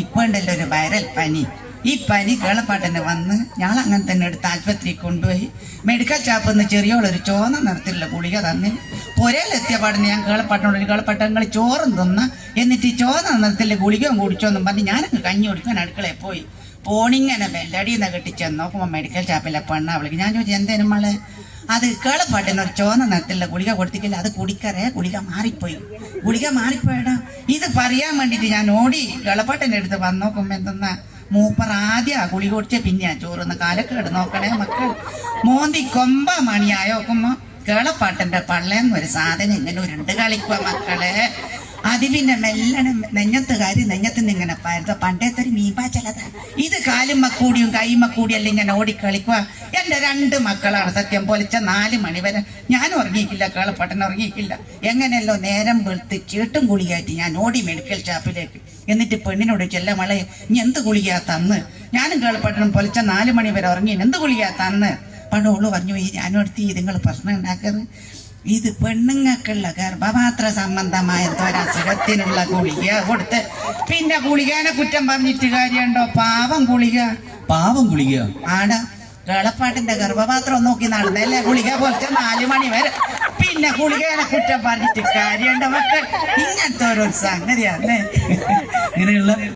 ഇപ്പൊ ഉണ്ടല്ലോ ഒരു വൈറൽ പനി. ഈ പനി കേളപ്പാട്ടന്നെ വന്ന് ഞാൻ അങ്ങനെ തന്നെ എടുത്ത് ആശുപത്രി കൊണ്ടുപോയി. മെഡിക്കൽ ഷാപ്പിൽ നിന്ന് ചെറിയോളൊരു ചോന്ന നിറത്തിലുള്ള ഗുളിക തന്നെ പുരയിലെത്തിയ പാടിന് ഞാൻ കേളപ്പാട്ടനോട് ഒരു കേളപ്പാട്ടങ്ങൾ ചോറും തിന്ന് എന്നിട്ട് ഈ ചോന്ന നിറത്തിലെ ഗുളികയും കുടിച്ചോന്നും പറഞ്ഞ് ഞാനങ്ങ് കഞ്ഞി കുടിക്കാൻ അടുക്കളയിൽ പോയി. പോണിങ്ങനെ ബെല്ലടിന്ന് കെട്ടിച്ചെന്ന് നോക്കുമ്പോൾ മെഡിക്കൽ ഷാപ്പിലെ പെണ്ണ അവൾക്ക് ഞാൻ ചോദിച്ചു എന്തേനും മളെ? അത് കേളപ്പാട്ടിന് ഒരു ചോന്ന നിറത്തിലുള്ള ഗുളിക കൊടുത്തിട്ടില്ല. അത് കുടിക്കറേ ഗുളിക മാറിപ്പോയി. ഗുളിക മാറിപ്പോയടാ. ഇത് പറയാൻ വേണ്ടിട്ട് ഞാൻ ഓടി കേളപ്പാട്ടിന്റെ അടുത്ത് വന്ന് എന്തെന്ന മൂപ്പർ ആദ്യം ആ ഗുളിക കുടിച്ച പിന്നെ ചോറുന്ന് കാലക്കേട് നോക്കണേ മക്കൾ മോന്തി കൊമ്പ മണിയായോക്കുമ്പോ കേളപ്പാട്ടിന്റെ പള്ളേന്ന് ഒരു സാധനം ഇങ്ങനെ ഉരുണ്ട് കളിക്കുക മക്കളെ. അത് പിന്നെ മെല്ലനെ നെഞ്ഞത്ത് കാര്യം നെഞ്ഞത്ത് നിന്ന് ഇങ്ങനെ പരുത്ത പണ്ടത്തെ ഒരു മീൻപാച്ചലത. ഇത് കാലും മക്കൂടിയും കൈ മക്കൂടിയെല്ലാം ഇങ്ങനെ ഓടിക്കളിക്കുക എന്റെ രണ്ട് മക്കളാണ് സത്യം പൊലിച്ച നാല് മണി വരെ. ഞാൻ ഉറങ്ങിയിക്കില്ല കേളപ്പട്ടൻ ഉറങ്ങിയിക്കില്ല എങ്ങനെയല്ലോ നേരം വെളുത്ത് ചീട്ടും ഗുളികയായിട്ട് ഞാൻ ഓടി മെഡിക്കൽ ഷാപ്പിലേക്ക്. എന്നിട്ട് പെണ്ണിനോട് ചെല്ല മളെ ഇനി എന്ത് ഗുളികയാ തന്ന്? ഞാനും കേളപ്പട്ടനും പൊലിച്ച നാല് മണി വരെ ഉറങ്ങി എന്ത് ഗുളികയാ തന്ന്? പണ്ട് ഓൾ പറഞ്ഞു ഈ ഞാനും അടുത്ത് ഇതുങ്ങൾ പ്രശ്നം ഉണ്ടാക്കരുത്. ഇത് പെണ്ണുങ്ങൾക്കുള്ള ഗർഭപാത്ര സംബന്ധമായ ഒരസുഖത്തിനുള്ള ഗുളിക കൊടുത്ത് പിന്നെ ഗുളികനെ കുറ്റം പറഞ്ഞിട്ട് കാര്യമുണ്ടോ? പാവം ഗുളിക. പാവം ഗുളിക. ആടാ കേളപ്പാട്ടിന്റെ ഗർഭപാത്രം നോക്കി നടന്നല്ലേ? ഗുളിക പോലത്തെ നാലു മണി വരെ. പിന്നെ ഗുളികനെ കുറ്റം പറഞ്ഞിട്ട് കാര്യമുണ്ടോ മക്കൾ ഇങ്ങനത്തെ ഓരോ സംഗതിയാണ് ഇങ്ങനെയുള്ള